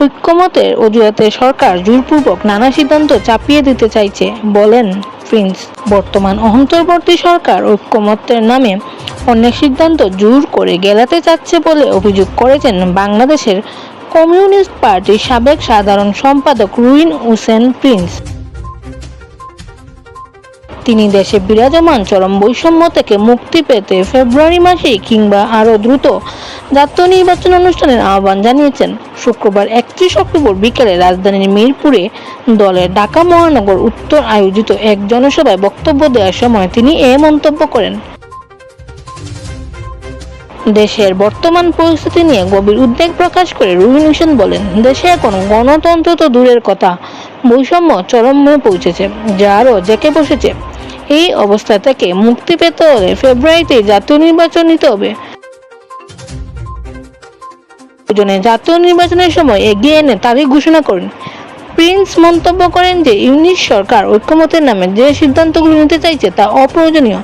ঐক্যমতের অজুহাতে সরকার জোরপূর্বক নানা সিদ্ধান্ত চাপিয়ে দিতে চাইছে, বলেন প্রিন্স। বর্তমান অন্তর্বর্তী সরকার ঐক্যমতের নামে অনেক সিদ্ধান্ত জোর করে গেলাতে চাচ্ছে বলে অভিযোগ করেছেন বাংলাদেশের কমিউনিস্ট পার্টির সাবেক সাধারণ সম্পাদক রুইন হুসেন প্রিন্স। তিনি দেশে বিরাজমান চরম বৈষম্য থেকে মুক্তি পেতে ফেব্রুয়ারি মাসেই কিংবা আরও দ্রুত জাতীয় নির্বাচন অনুষ্ঠানের আহ্বান জানিয়েছেন। শুক্রবার একত্রিশ অক্টোবর বিকেলে রাজধানীর মিরপুরে দলের ঢাকা মহানগর উত্তর আয়োজিত এক জনসভায় বক্তব্য দেওয়ার সময় তিনি এ মন্তব্য করেন। দেশের বর্তমান পরিস্থিতি নিয়ে গভীর উদ্বেগ প্রকাশ করে রুবিন হোসেন বলেন, দেশে এখন গণতন্ত্র তো দূরের কথা, বৈষম্য চরমে পৌঁছেছে, যা আরও জেঁকে বসেছে। এই অবস্থা থেকে মুক্তি পেতে হলে ফেব্রুয়ারিতে জাতীয় নির্বাচন নিতে হবে। জাতীয় নির্বাচনের সময় এগিয়ে এনে তারিখ ঘোষণা করেন। প্রিন্স মন্তব্য করেন যে, ইউনিশ সরকার ঐক্যমতের নামে যে সিদ্ধান্তগুলো নিতে চাইছে তা অপ্রয়োজনীয়।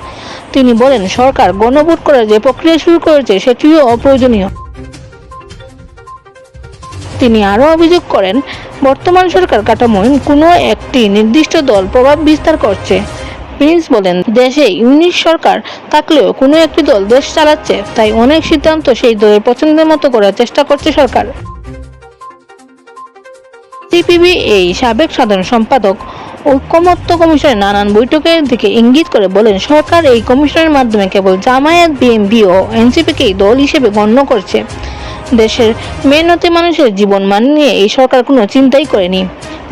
তিনি বলেন, সরকার গণভোট করার যে প্রক্রিয়া শুরু করেছে, সেটিও অপ্রয়োজনীয়। তিনি আরও অভিযোগ করেন, বর্তমান সরকার কাঠামোয় কোনো একটি নির্দিষ্ট দল প্রভাব বিস্তার করছে। প্রিন্স বলেন, দেশে ইউনিশ সরকার থাকলেও কোনো একটি দল দেশ চালাচ্ছে, তাই অনেক সিদ্ধান্ত সেই দলের পছন্দের মতো করার চেষ্টা করছে সরকার। সিপিবি এই সাবেক সাধারণ সম্পাদক ঐক্যমত্য কমিশনের নানান বৈঠকের দিকে ইঙ্গিত করে বলেন, সরকার এই কমিশনের মাধ্যমে কেবল জামায়াত, বিএনপি ও এনসিপিকেই দল হিসেবে গণ্য করছে। দেশের মেহনতি মানুষের জীবন মান নিয়ে এই সরকার কোনো চিন্তাই করেনি।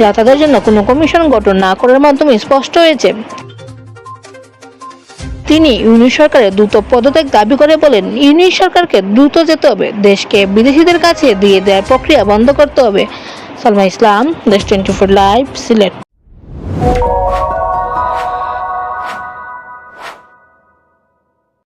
যা তাদের জন্য কোনো কমিশন গঠন না করার মাধ্যমে স্পষ্ট হয়েছে। তিনি ইউনিয়ন সরকারের দ্রুত পদত্যাগ দাবি করে বলেন, ইউনিয়ন সরকারকে দ্রুত যেতে হবে, দেশকে বিদেশিদের কাছে দিয়ে দেওয়ার প্রক্রিয়া বন্ধ করতে হবে। সালমা ইসলাম, দেশ টোয়েন্টি ফোর লাইভ সিলেট।